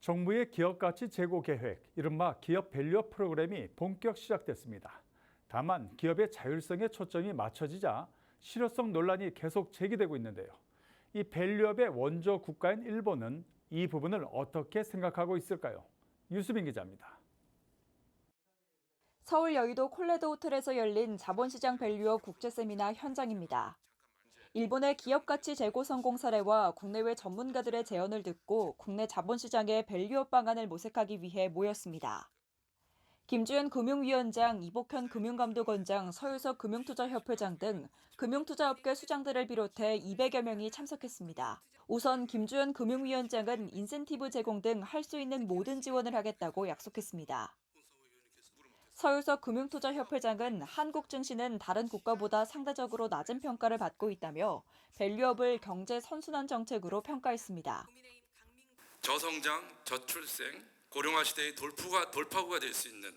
정부의 기업 가치 제고 계획, 이른바 기업 밸류업 프로그램이 본격 시작됐습니다. 다만 기업의 자율성에 초점이 맞춰지자 실효성 논란이 계속 제기되고 있는데요. 이 밸류업의 원조 국가인 일본은 이 부분을 어떻게 생각하고 있을까요? 유수빈 기자입니다. 서울 여의도 콜레도 호텔에서 열린 자본시장 밸류업 국제 세미나 현장입니다. 일본의 기업 가치 재고 성공 사례와 국내외 전문가들의 제언을 듣고 국내 자본시장의 밸류업 방안을 모색하기 위해 모였습니다. 김주현 금융위원장, 이복현 금융감독원장, 서유석 금융투자협회장 등 금융투자업계 수장들을 비롯해 200여 명이 참석했습니다. 우선 김주현 금융위원장은 인센티브 제공 등 할 수 있는 모든 지원을 하겠다고 약속했습니다. 서유석 금융투자협회장은 한국 증시는 다른 국가보다 상대적으로 낮은 평가를 받고 있다며 밸류업을 경제 선순환 정책으로 평가했습니다. 저성장, 저출생, 고령화 시대의 돌파가, 돌파구가 될 수 있는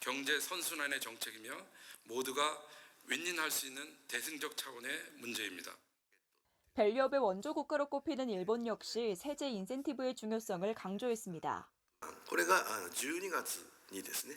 경제 선순환의 정책이며 모두가 윈윈할 수 있는 대승적 차원의 문제입니다. 밸류업의 원조 국가로 꼽히는 일본 역시 세제 인센티브의 중요성을 강조했습니다. これがあの12月にですね、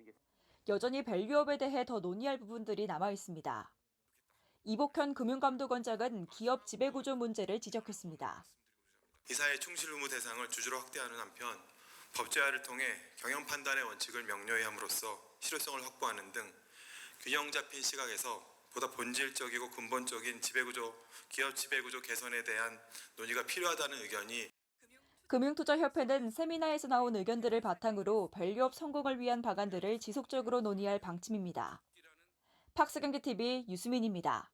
여전히 밸류업에 대해 더 논의할 부분들이 남아 있습니다. 이복현 금융감독원장은 기업 지배구조 문제를 지적했습니다. 이사의 충실 의무 대상을 주주로 확대하는 한편 법제화를 통해 경영 판단의 원칙을 명료히 함으로써 실효성을 확보하는 등 균형 잡힌 시각에서 보다 본질적이고 근본적인 지배구조, 기업 지배구조 개선에 대한 논의가 필요하다는 의견이 금융투자협회는 세미나에서 나온 의견들을 바탕으로 밸류업 성공을 위한 방안들을 지속적으로 논의할 방침입니다. 팍스경제TV 유수민입니다.